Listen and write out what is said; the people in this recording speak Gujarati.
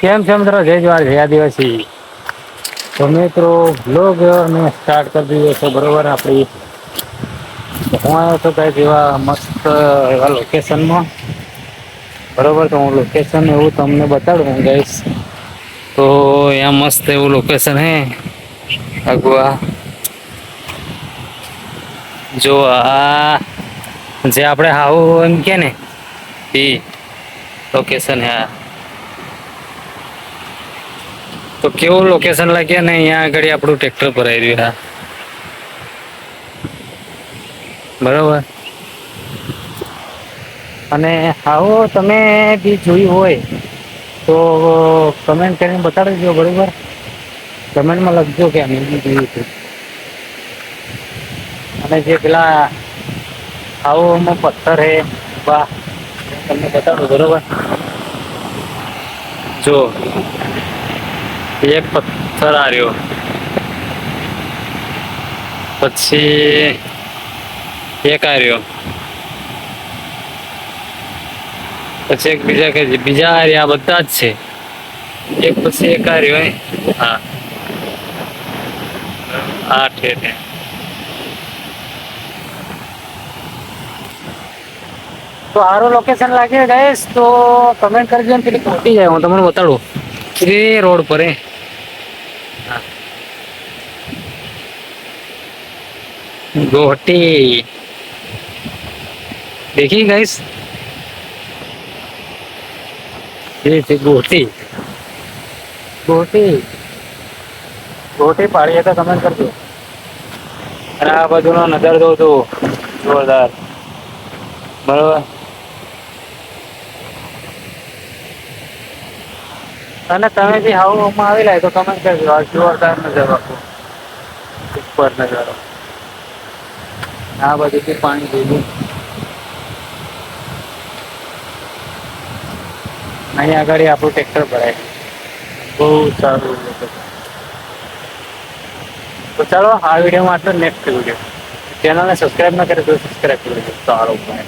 કેમ છે મિત્રો જય જવાહર, જય આદિવાસી. તો મિત્રો બ્લોગ અમે સ્ટાર્ટ કરી દીધો છે, બરોબર આપણી. હું તો કાંઈક એવા મસ્ત એવા લોકેશનમાં બરોબર, તો હું લોકેશન એવું તમને બતાડું ગઈશ તો અહીંયા મસ્ત એવું લોકેશન હે, અગવા. જો આ જે આપણે હાવું એમ કે ને, એ લોકેશન હે આ. તો કેવું લોકેશન લાગ્યા ને અહીંયા આગળ આપણું ટ્રેક્ટર ભરાઈ રહ્યું હા બરોબર. અને આવો તમે બી જોયું હોય, તો કમેન્ટ કરીને બતાડજો, બરોબર? કમેન્ટમાં લખજો કે અમે બી જોયું છે. અને જે પેલા આવું પથ્થર હે, વાહ, તમને બતાડું, બરોબર? જો. એક પથ્થર આ રહ્યો પછી એક આ રહ્યો પછી એક બીજા કે બીજા આર્યા બધા જ છે. એક પછી એક રહ્યો હે. આઠ એટલે તો. આરો લોકેશન લાગે ગાઈસ તો કમેન્ટ કરજો પેલી ખોટી જાય હું તમને બતાડું. એ રોડ પર હે. હા. ગોટી देखी गाइस ये છે ગોટી ગોટી ગોટી પાડીએ તો કમેન્ટ કરજો અને આ બાજુનો નજર દો તો જોરદાર બરોબર અને તમે બી હાઉમાં આવેલા તો કમેન્ટ કરજો. જોરદાર નજારો આપો. ઉપર નજારો. આ બાજુથી પાણી જોયું અહીંયા આગળ આપણું ટ્રેક્ટર ભરાય. બહુ સારું તો ચાલો, આ વિડીયોમાં આટલો નેક્સ્ટ વીડિયો ચેનલને સબસ્ક્રાઈબ ના કરે તો સબસ્ક્રાઈબ કરી દેજો સારો. બાય